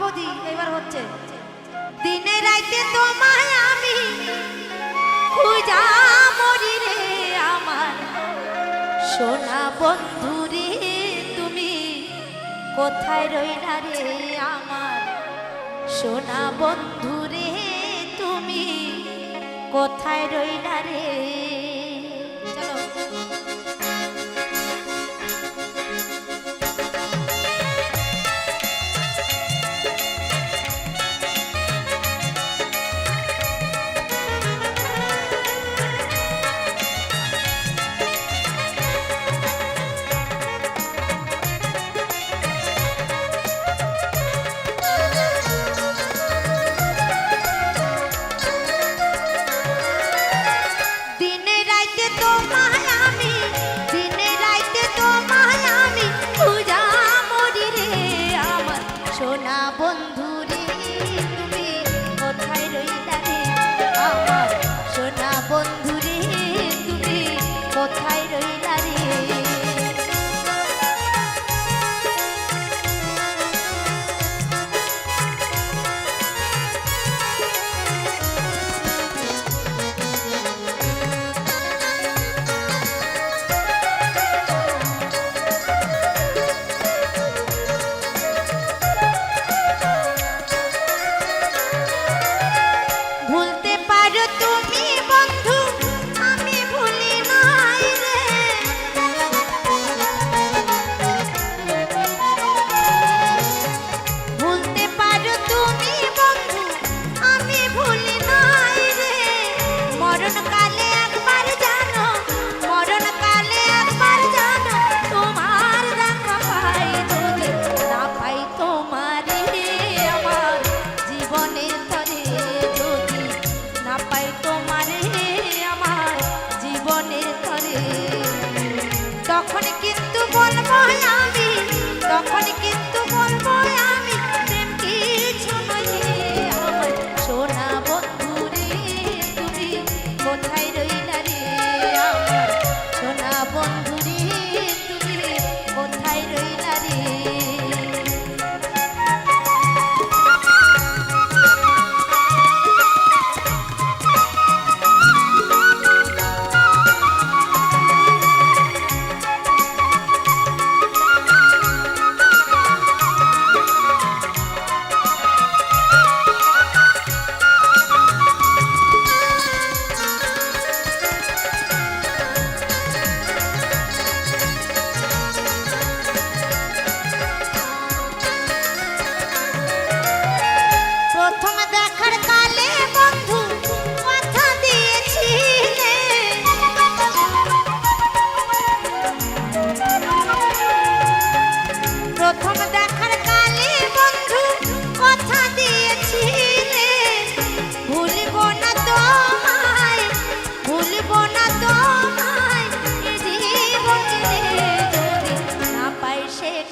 বৌদি এবার হচ্ছে। দিনে রাইতে তোমায় আমি খুঁজা মরি রে আমার। সোনা বন্ধু রে, তুমি কোথায় রইলা রে আমার? সোনা বন্ধু রে, তুমি কোথায় রইলা রে না বন্ধু।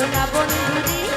ভোলা বন্ধুরী